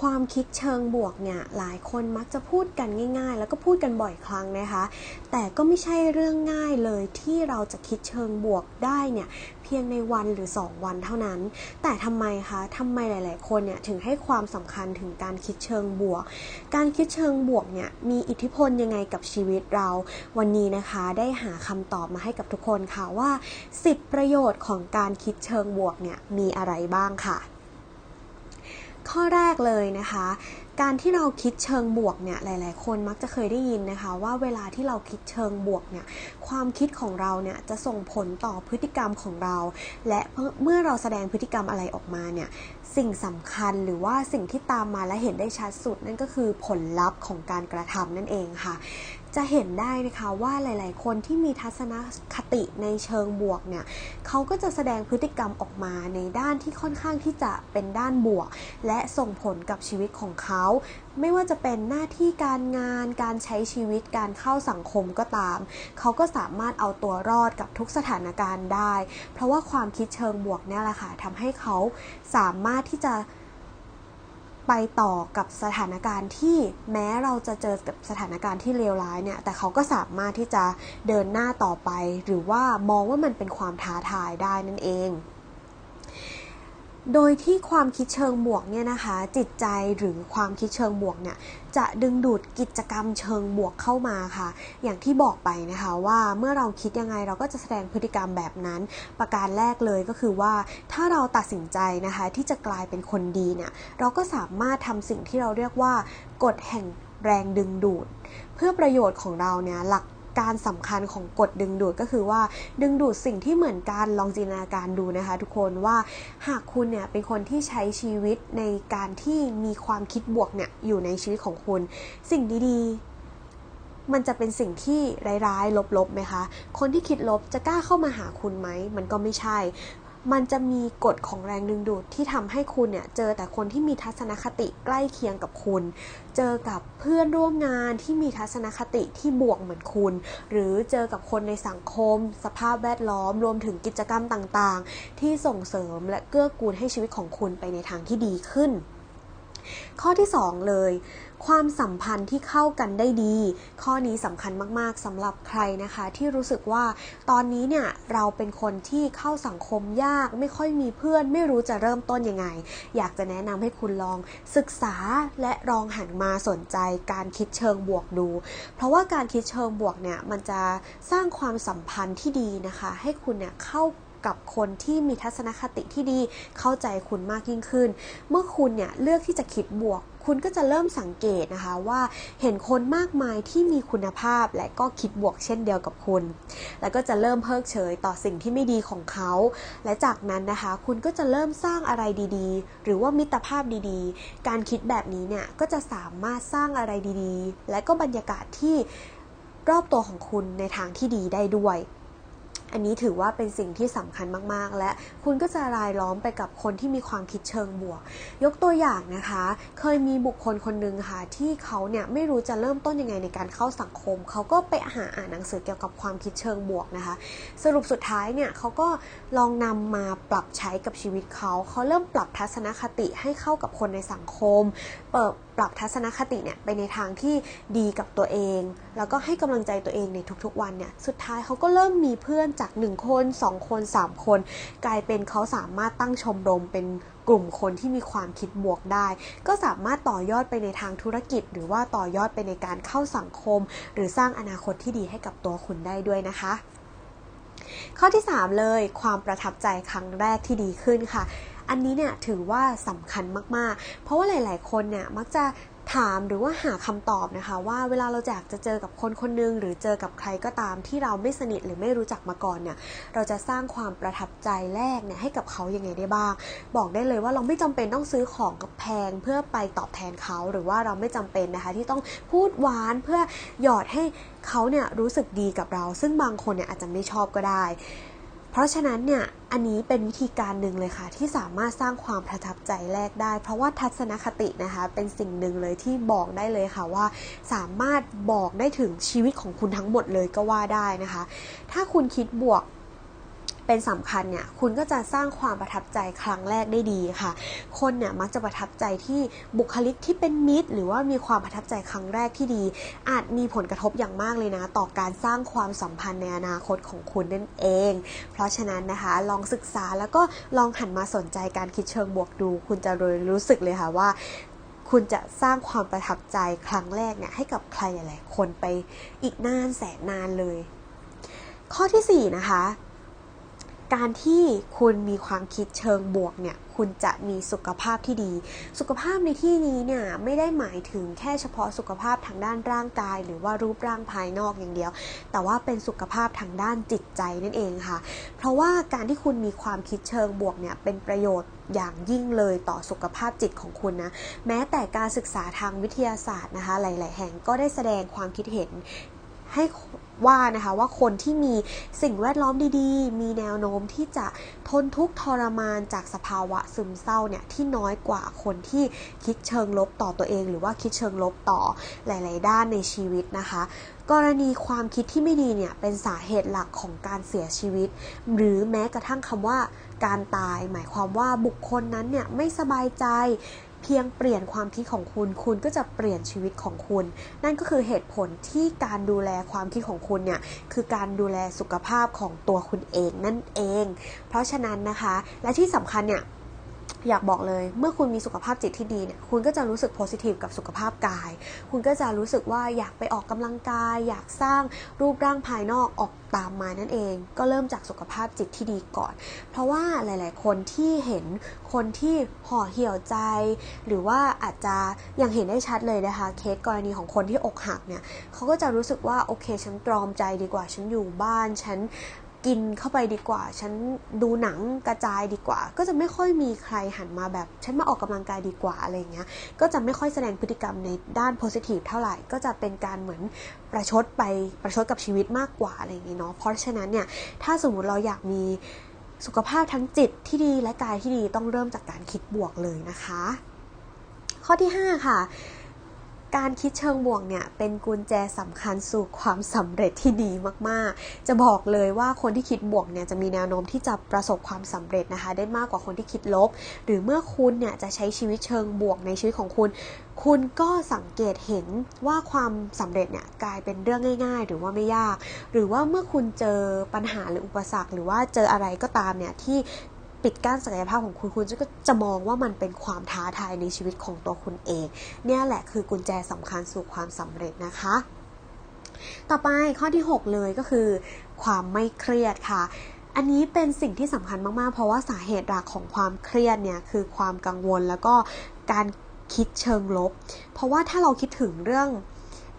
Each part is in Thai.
ความคิดเชิงบวกเนี่ยหลายคนมักจะพูดกันง่าย ๆ แล้วก็พูดกันบ่อยครั้งนะคะ แต่ก็ไม่ใช่เรื่องง่ายเลยที่เราจะคิดเชิงบวกได้เนี่ยเพียงในวันหรือ 2 วันเท่านั้น แต่ทำไมคะทำไมหลาย ๆ คนเนี่ยถึงให้ความสำคัญถึงการคิดเชิงบวก การคิดเชิงบวกเนี่ยมีอิทธิพลยังไงกับชีวิตเรา วันนี้นะคะได้หาคำตอบมาให้กับทุกคนค่ะว่า 10 ประโยชน์ของการคิดเชิงบวกเนี่ยมีอะไรบ้างค่ะ ข้อแรกเลยนะคะ การที่เราคิดเชิงบวกเนี่ยหลาย ๆ คนมักจะเคยได้ยินนะคะ ว่าเวลาที่เราคิดเชิงบวกเนี่ยความคิดของเราเนี่ยจะส่งผลต่อพฤติกรรมของเรา และเมื่อเราแสดงพฤติกรรมอะไรออกมาเนี่ยสิ่งสำคัญหรือว่าสิ่งที่ตามมาและเห็นได้ชัดสุดนั่นก็คือผลลัพธ์ของการกระทำนั่นเองค่ะ จะเห็นได้นะคะว่าหลาย ๆ คนที่มีทัศนคติในเชิงบวกเนี่ยเขาก็จะแสดงพฤติกรรมออกมาในด้านที่ค่อนข้างที่จะเป็นด้านบวก และส่งผลกับชีวิตของเขา ไม่ว่าจะเป็นหน้าที่การงาน การใช้ชีวิตการเข้าสังคมก็ตาม เขาก็สามารถเอาตัวรอดกับทุกสถานการณ์ได้ เพราะว่าความคิดเชิงบวกเนี่ยแหละค่ะทำให้เขาสามารถที่จะ ไปต่อกับสถานการณ์ที่แม้เราจะเจอกับสถานการณ์ที่เลวร้ายเนี่ย แต่เขาก็สามารถที่จะเดินหน้าต่อไป หรือว่ามองว่ามันเป็นความท้าทายได้นั่นเอง โดยที่ความคิดเชิงบวกเนี่ยนะคะ จิตใจหรือความคิดเชิงบวกเนี่ยจะดึงดูดกิจกรรมเชิงบวกเข้ามาค่ะ อย่างที่บอกไปนะคะว่าเมื่อเราคิดยังไงเราก็จะแสดงพฤติกรรมแบบนั้น ประการแรกเลยก็คือว่าถ้าเราตัดสินใจนะคะที่จะกลายเป็นคนดีเนี่ยเราก็สามารถทำสิ่งที่เราเรียกว่ากฎแห่งแรงดึงดูด เพื่อประโยชน์ของเราเนี่ยหลัก การสำคัญของกฎดึงดูดก็คือว่าดึงดูดสิ่งที่เหมือนกันลองจินตนาการดูนะคะ ทุกคนว่าหากคุณเนี่ยเป็นคนที่ใช้ชีวิตในการที่มีความคิดบวกเนี่ยอยู่ในชีวิตของคุณ สิ่งดีๆ มันจะเป็นสิ่งที่ร้ายๆ ลบๆไหมคะ คนที่คิดลบจะกล้าเข้ามาหาคุณไหมมันก็ไม่ใช่ มันจะมีกฎของแรงดึงดูดที่ทำให้คุณเนี่ยเจอแต่คนที่มีทัศนคติใกล้เคียงกับคุณ เจอกับเพื่อนร่วมงานที่มีทัศนคติที่บวกเหมือนคุณ หรือเจอกับคนในสังคม สภาพแวดล้อม รวมถึงกิจกรรมต่างๆ ที่ส่งเสริมและเกื้อกูลให้ชีวิตของคุณไปในทางที่ดีขึ้น ข้อที่ 2 เลย ความสัมพันธ์ที่เข้ากันได้ดี ข้อนี้สำคัญมากๆสำหรับใครนะคะ ที่รู้สึกว่าตอนนี้เนี่ยเราเป็นคนที่เข้าสังคมยาก ไม่ค่อยมีเพื่อน ไม่รู้จะเริ่มต้นยังไง อยากจะแนะนำให้คุณลองศึกษาและลองหันมาสนใจการคิดเชิงบวกดู เพราะว่าการคิดเชิงบวกเนี่ยมันจะสร้างความสัมพันธ์ที่ดีนะคะ ให้คุณเนี่ยเข้า กับคนที่มีทัศนคติที่ดีเข้าใจคุณมากยิ่งขึ้น เมื่อคุณเนี่ยเลือกที่จะคิดบวก คุณก็จะเริ่มสังเกตนะคะว่าเห็นคนมากมายที่มีคุณภาพและก็คิดบวกเช่นเดียวกับคุณ แล้วก็จะเริ่มเพิกเฉยต่อสิ่งที่ไม่ดีของเขา และจากนั้นนะคะ คุณก็จะเริ่มสร้างอะไรดีๆ หรือว่ามิตรภาพดีๆ การคิดแบบนี้เนี่ยก็จะสามารถสร้างอะไรดีๆ และก็บรรยากาศที่รอบตัวของคุณในทางที่ดีได้ด้วย อันนี้ถือว่าเป็นสิ่งที่สำคัญมากๆ และคุณก็จะรายล้อมไปกับคนที่มีความคิดเชิงบวก ยกตัวอย่างนะคะ เคยมีบุคคลคนหนึ่งค่ะที่เขาเนี่ยไม่รู้จะเริ่มต้นยังไงในการเข้าสังคม เขาก็ไปหาอ่านหนังสือเกี่ยวกับความคิดเชิงบวกนะคะ สรุปสุดท้ายเนี่ยเขาก็ลองนำมาปรับใช้กับชีวิตเขา เขาเริ่มปรับทัศนคติให้เข้ากับคนในสังคม เปิดปรับทัศนคติเนี่ยไปในทางที่ดีกับตัวเอง แล้วก็ให้กำลังใจตัวเองในทุกๆวันเนี่ย สุดท้ายเขาก็เริ่มมีเพื่อนจาก 1 คน 2 คน 3 คน กลายเป็นเขาสามารถตั้งชมรมเป็นกลุ่มคนที่มีความคิดบวกได้ ก็สามารถต่อยอดไปในทางธุรกิจ หรือว่าต่อยอดไปในการเข้าสังคม หรือสร้างอนาคตที่ดีให้กับตัวคุณได้ด้วยนะคะข้อที่ 3 เลยความประทับใจครั้งแรกที่ดีขึ้นค่ะ อันนี้เนี่ยถือว่าสำคัญมากๆ เพราะว่าหลาย ๆ คนเนี่ยมักจะ ถามหรือว่าหาคำตอบนะคะ ว่าเวลาเราอยากจะเจอกับคนคนนึงหรือเจอกับใครก็ตามที่เราไม่สนิทหรือไม่รู้จักมาก่อนเนี่ยเราจะสร้างความประทับใจแรกเนี่ยให้กับเขายังไงได้บ้าง บอกได้เลยว่าเราไม่จำเป็นต้องซื้อของกับแพงเพื่อไปตอบแทนเขาหรือว่าเราไม่จำเป็นนะคะ ที่ต้องพูดหวานเพื่อหยอดให้เขาเนี่ยรู้สึกดีกับเรา ซึ่งบางคนเนี่ยอาจจะไม่ชอบก็ได้ เพราะฉะนั้นเนี่ยอันนี้เป็นวิธีการหนึ่งเลยค่ะ ที่สามารถสร้างความประทับใจแรกได้ เพราะว่าทัศนคตินะคะ เป็นสิ่งหนึ่งเลยที่บอกได้เลยค่ะว่า สามารถบอกได้ถึงชีวิตของคุณทั้งหมดเลยก็ว่าได้นะคะ ถ้าคุณคิดบวก เป็นสำคัญเนี่ยคุณก็จะสร้างความประทับใจครั้งแรกได้ดีค่ะ คนเนี่ยมักจะประทับใจที่บุคลิกที่เป็นมิตร หรือว่ามีความประทับใจครั้งแรกที่ดี อาจมีผลกระทบอย่างมากเลยนะ ต่อการสร้างความสัมพันธ์ในอนาคตของคุณนั่นเอง เพราะฉะนั้นนะคะลองศึกษาแล้วก็ลองหันมาสนใจการคิดเชิงบวกดู คุณจะรู้สึกเลยค่ะว่าคุณจะสร้างความประทับใจครั้งแรกเนี่ยให้กับใครหลายๆคนไปอีกนานแสนนานเลย ข้อที่ 4 นะคะ การที่คุณมีความคิดเชิงบวกเนี่ย คุณจะมีสุขภาพที่ดี สุขภาพในที่นี้เนี่ยไม่ได้หมายถึงแค่เฉพาะสุขภาพทางด้านร่างกาย หรือว่ารูปร่างภายนอกอย่างเดียว แต่ว่าเป็นสุขภาพทางด้านจิตใจนั่นเองค่ะ เพราะว่าการที่คุณมีความคิดเชิงบวกเนี่ยเป็นประโยชน์อย่างยิ่งเลยต่อสุขภาพจิตของคุณนะ แม้แต่การศึกษาทางวิทยาศาสตร์นะคะ หลาย ๆ แห่งก็ได้แสดงความคิดเห็น ให้ว่านะคะว่าคนที่มีสิ่งแวดล้อมดีๆ มีแนวโน้มที่จะทนทุกข์ทรมานจากสภาวะซึมเศร้าเนี่ยที่น้อยกว่าคนที่คิดเชิงลบต่อตัวเอง หรือว่าคิดเชิงลบต่อหลาย ๆ ด้านในชีวิตนะคะ กรณีความคิดที่ไม่ดีเนี่ยเป็นสาเหตุหลักของการเสียชีวิต หรือแม้กระทั่งคำว่าการตาย หมายความว่าบุคคลนั้นเนี่ยไม่สบายใจ เพียงเปลี่ยนความคิดของคุณ คุณก็จะเปลี่ยนชีวิตของคุณ นั่นก็คือเหตุผลที่การดูแลความคิดของคุณเนี่ยคือการดูแลสุขภาพของตัวคุณเองนั่นเอง เพราะฉะนั้นนะคะ และที่สำคัญเนี่ย อยากบอกเลย เมื่อคุณมีสุขภาพจิตที่ดีเนี่ย คุณก็จะรู้สึกโพสิทีฟกับสุขภาพกาย คุณก็จะรู้สึกว่าอยากไปออกกำลังกาย อยากสร้างรูปร่างภายนอกออกตามมานั่นเอง ก็เริ่มจากสุขภาพจิตที่ดีก่อน เพราะว่าหลาย ๆ คนที่เห็นคนที่ห่อเหี่ยวใจ หรือว่าอาจจะยังเห็นได้ชัดเลยนะคะ เคสกรณีของคนที่อกหักเนี่ยเขาก็จะรู้สึกว่าโอเคฉันตรอมใจดีกว่าฉันอยู่บ้านฉัน กินเข้าไปดีกว่า ฉันดูหนังกระจายดีกว่า ก็จะไม่ค่อยมีใครหันมาแบบ ฉันมาออกกำลังกายดีกว่าอะไรเงี้ย ก็จะไม่ค่อยแสดงพฤติกรรมในด้านโพสิทีฟเท่าไหร่ ก็จะเป็นการเหมือนประชดไปประชดกับชีวิตมากกว่าอะไรอย่างนี้เนาะ เพราะฉะนั้นเนี่ย ถ้าสมมติเราอยากมีสุขภาพทั้งจิตที่ดีและกายที่ดีต้องเริ่มจากการคิดบวกเลยนะคะ ข้อที่ 5 ค่ะ การคิดเชิงบวกเนี่ยเป็นกุญแจสำคัญสู่ความสำเร็จที่ดีมากๆ จะบอกเลยว่าคนที่คิดบวกเนี่ยจะมีแนวโน้มที่จะประสบความสำเร็จนะคะ ได้มากกว่าคนที่คิดลบ หรือเมื่อคุณเนี่ยจะใช้ชีวิตเชิงบวกในชีวิตของคุณ คุณก็สังเกตเห็นว่าความสำเร็จเนี่ยกลายเป็นเรื่องง่าย ๆ หรือว่าไม่ยาก หรือว่าเมื่อคุณเจอปัญหาหรืออุปสรรค หรือว่าเจออะไรก็ตามเนี่ยที่ ปิดกั้นศักยภาพของคุณคุณก็จะมองว่ามันเป็นความท้าทายในชีวิตของตัวคุณเอง เนี่ยแหละคือกุญแจสำคัญสู่ความสำเร็จนะคะ ต่อไปข้อที่ 6 เลยก็คือ ความไม่เครียดค่ะอันนี้เป็นสิ่งที่สำคัญมาก ๆ เพราะว่าสาเหตุหลักของความเครียดเนี่ยคือความกังวลแล้วก็การคิดเชิงลบ เพราะว่าถ้าเราคิดถึงเรื่อง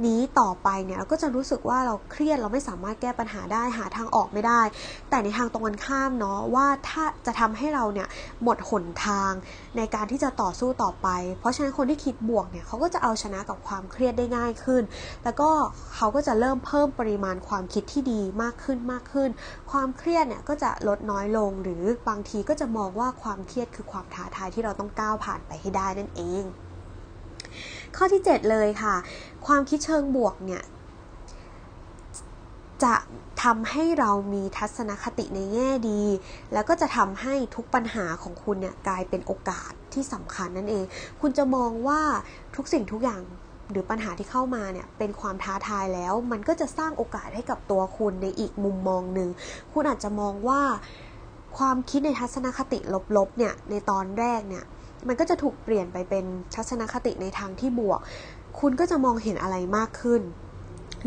นี้ต่อไปเนี่ยเราก็จะรู้สึกว่าเราเครียดเราไม่สามารถแก้ปัญหาได้หาทางออกไม่ได้ แต่ในทางตรงกันข้ามเนาะว่าถ้าจะทำให้เราเนี่ยหมดหนทางในการที่จะต่อสู้ต่อไป เพราะฉะนั้นคนที่คิดบวกเนี่ยเขาก็จะเอาชนะกับความเครียดได้ง่ายขึ้น แล้วก็เขาก็จะเริ่มเพิ่มปริมาณความคิดที่ดีมากขึ้นมากขึ้น ความเครียดเนี่ยก็จะลดน้อยลงหรือบางทีก็จะมองว่าความเครียดคือความท้าทายที่เราต้องก้าวผ่านไปให้ได้นั่นเอง ข้อที่ 7 เลยค่ะ ความคิดเชิงบวกเนี่ย จะทำให้เรามีทัศนคติในแง่ดี แล้วก็จะทำให้ทุกปัญหาของคุณเนี่ยกลายเป็นโอกาสที่สำคัญนั่นเอง คุณจะมองว่าทุกสิ่งทุกอย่างหรือปัญหาที่เข้ามาเนี่ยเป็นความท้าทายแล้ว มันก็จะสร้างโอกาสให้กับตัวคุณในอีกมุมมองหนึ่ง คุณอาจจะมองว่าความคิดในทัศนคติลบๆเนี่ยในตอนแรกเนี่ย มันก็จะถูกเปลี่ยนไปเป็นทัศนคติในทางที่บวก คุณก็จะมองเห็นอะไรมากขึ้น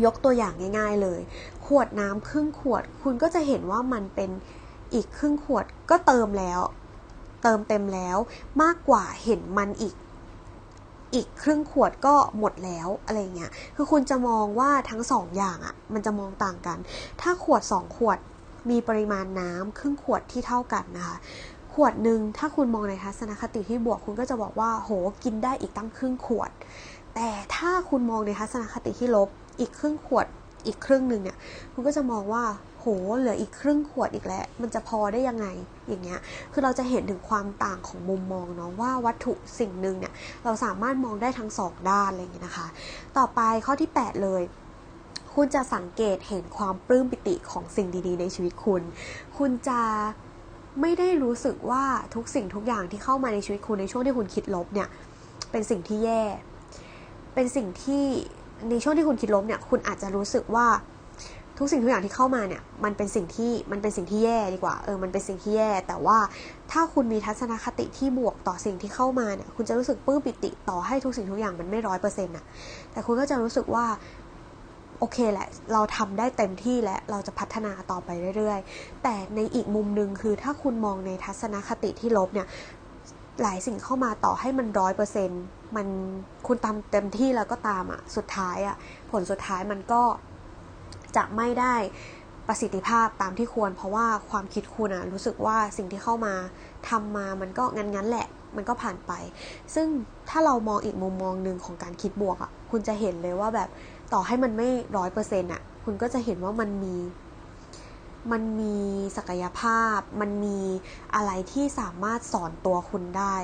ยกตัวอย่างง่าย ๆเลย ขวดน้ำครึ่งขวด คุณก็จะเห็นว่ามันเป็นอีกครึ่งขวดก็เติมแล้ว เติมเต็มแล้วมากกว่าเห็นมันอีกอีกครึ่งขวดก็หมดแล้วอะไรเงี้ย คือคุณจะมองว่าทั้งสองอย่างอะ่ะ มันจะมองต่างกัน ถ้าขวดสองขวดมีปริมาณน้ำครึ่งขวดที่เท่ากันนะคะ ขวดหนึ่งถ้าคุณมองในทัศนคติที่บวกคุณก็จะบอกว่าโหกินได้อีกตั้งครึ่งขวด แต่ถ้าคุณมองในทัศนคติที่ลบอีกครึ่งขวดอีกครึ่งหนึ่งเนี่ยคุณก็จะมองว่าโหเหลืออีกครึ่งขวดอีกแล้ว มันจะพอได้ยังไงอย่างเงี้ยคือเราจะเห็นถึงความต่างของมุมมองเนาะว่าวัตถุสิ่งหนึ่งเนี่ยเราสามารถมองได้ทั้งสองด้านอะไรอย่างเงี้ยนะคะ ต่อไปข้อที่ 8 เลยคุณจะสังเกตเห็นความปลื้มปิติของสิ่งดีๆ ในชีวิตคุณ คุณจะ ไม่ได้รู้สึกว่าทุกสิ่งทุกอย่างที่เข้ามาในชีวิตคุณในช่วงที่คุณคิดลบเนี่ย เป็นสิ่งที่แย่ เป็นสิ่งที่ในช่วงที่คุณคิดลบเนี่ย คุณอาจจะรู้สึกว่าทุกสิ่งทุกอย่างที่เข้ามาเนี่ย มันเป็นสิ่งที่มันเป็นสิ่งที่แย่ดีกว่า เออ มันเป็นสิ่งที่แย่ แต่ว่าถ้าคุณมีทัศนคติที่บวกต่อสิ่งที่เข้ามาเนี่ย คุณจะรู้สึกปื้มปิติต่อให้ทุกสิ่งทุกอย่างมันไม่ร้อยเปอร์เซ็นต์ะแต่คุณก็จะรู้สึกว่า โอเคแหละ เราทำได้เต็มที่และเราจะพัฒนาต่อไปเรื่อยๆ แต่ในอีกมุมหนึ่งคือถ้าคุณมองในทัศนคติที่ลบเนี่ยหลายสิ่งเข้ามาต่อให้มันร้อยเปอร์เซ็นมันคุณทำเต็มที่แล้วก็ตามอะสุดท้ายอะผลสุดท้ายมันก็จะไม่ได้ประสิทธิภาพตามที่ควร เพราะว่าความคิดคุณอะรู้สึกว่าสิ่งที่เข้ามาทำมามันก็งั้นๆแหละ มันก็ผ่านไป ซึ่งถ้าเรามองอีกมุมมองหนึ่งของการคิดบวกอะคุณจะเห็นเลยว่าแบบ ต่อให้มันไม่ร้อยเปอร์เซ็นต์อะ คุณก็จะเห็นว่ามันมี มันมีศักยภาพ มันมีอะไรที่สามารถสอนตัวคุณได้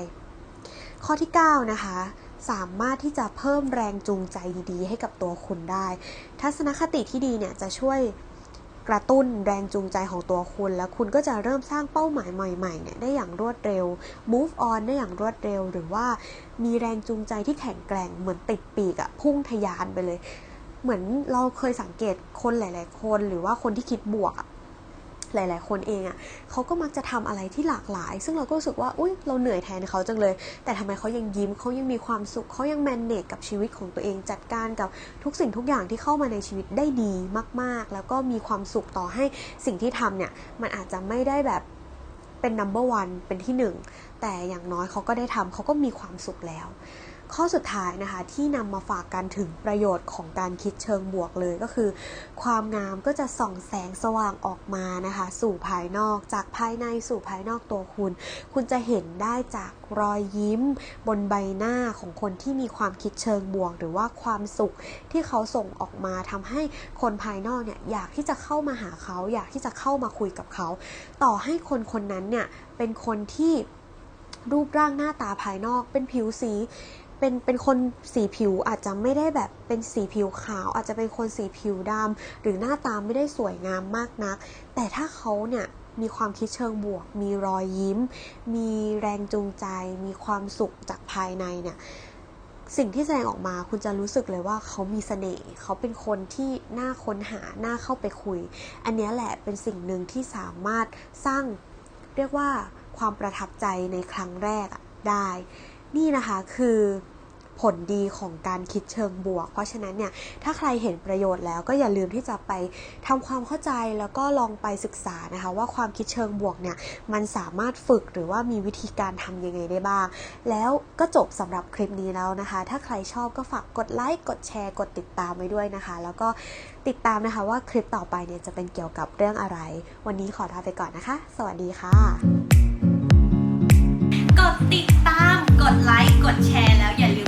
ข้อที่ 9 นะคะ สามารถที่จะเพิ่มแรงจูงใจดีๆ ให้กับตัวคุณได้ ทัศนคติที่ดีเนี่ยจะช่วยกระตุ้นแรงจูงใจของตัวคุณ แล้วคุณก็จะเริ่มสร้างเป้าหมายใหม่ๆเนี่ยได้อย่างรวดเร็ว move on ได้อย่างรวดเร็ว หรือว่ามีแรงจูงใจที่แข็งแกร่งเหมือนติดปีกอะพุ่งทะยานไปเลย เหมือนเราเคยสังเกตคนหลาย ๆ คนหรือว่าคนที่คิดบวกอะหลาย ๆ คนเองอะ่ะเขาก็มักจะทำอะไรที่หลากหลาย ซึ่งเราก็รู้สึกว่าอุ้ยเราเหนื่อยแทนเขาจังเลย แต่ทำไมเขายังยิ้มเขายังมีความสุขเขายังแมนเนจกับชีวิตของตัวเอง จัดการกับทุกสิ่งทุกอย่างที่เข้ามาในชีวิตได้ดีมาก ๆ แล้วก็มีความสุขต่อให้สิ่งที่ทำเนี่ยมันอาจจะไม่ได้แบบเป็น number one เป็นที่หนึ่งแต่อย่างน้อยเขาก็ได้ทำเขาก็มีความสุขแล้ว ข้อสุดท้ายนะคะที่นำมาฝากกันถึงประโยชน์ของการคิดเชิงบวกเลยก็คือ ความงามก็จะส่องแสงสว่างออกมานะคะ สู่ภายนอกจากภายในสู่ภายนอกตัวคุณ คุณจะเห็นได้จากรอยยิ้ม บนใบหน้าของคนที่มีความคิดเชิงบวก หรือว่าความสุขที่เขาส่งออกมาทำให้คนภายนอกเนี่ยอยากที่จะเข้ามาหาเขา อยากที่จะเข้ามาคุยกับเขา ต่อให้คนคนนั้นเนี่ยเป็นคนที่รูปร่างหน้าตาภายนอกเป็นผิวสี เป็นเป็นคนสีผิวอาจจะไม่ได้แบบเป็นสีผิวขาว อาจจะเป็นคนสีผิวดำหรือหน้าตาไม่ได้สวยงามมากนัก แต่ถ้าเขาเนี่ยมีความคิดเชิงบวก มีรอยยิ้ม มีแรงจูงใจ มีความสุขจากภายในเนี่ย สิ่งที่แสดงออกมาคุณจะรู้สึกเลยว่าเขามีเสน่ห์ เขาเป็นคนที่น่าค้นหา น่าเข้าไปคุย อันนี้แหละเป็นสิ่งหนึ่งที่สามารถสร้างเรียกว่าความประทับใจในครั้งแรกได้ นี่นะคะคือผลดีของการคิดเชิงบวก เพราะฉะนั้นเนี่ย ถ้าใครเห็นประโยชน์แล้วก็อย่าลืมที่จะไปทำความเข้าใจแล้วก็ลองไปศึกษานะคะ ว่าความคิดเชิงบวกเนี่ย มันสามารถฝึกหรือว่ามีวิธีการทำยังไงได้บ้าง แล้วก็จบสำหรับคลิปนี้แล้วนะคะ ถ้าใครชอบก็ฝากกดไลค์กดแชร์กดติดตามไว้ด้วยนะคะ แล้วก็ติดตามนะคะว่าคลิปต่อไปเนี่ยจะเป็นเกี่ยวกับเรื่องอะไร วันนี้ขอลาไปก่อนนะคะ สวัสดีค่ะ ดติดตาม กดไลค์ กดแชร์แล้วอย่าลืม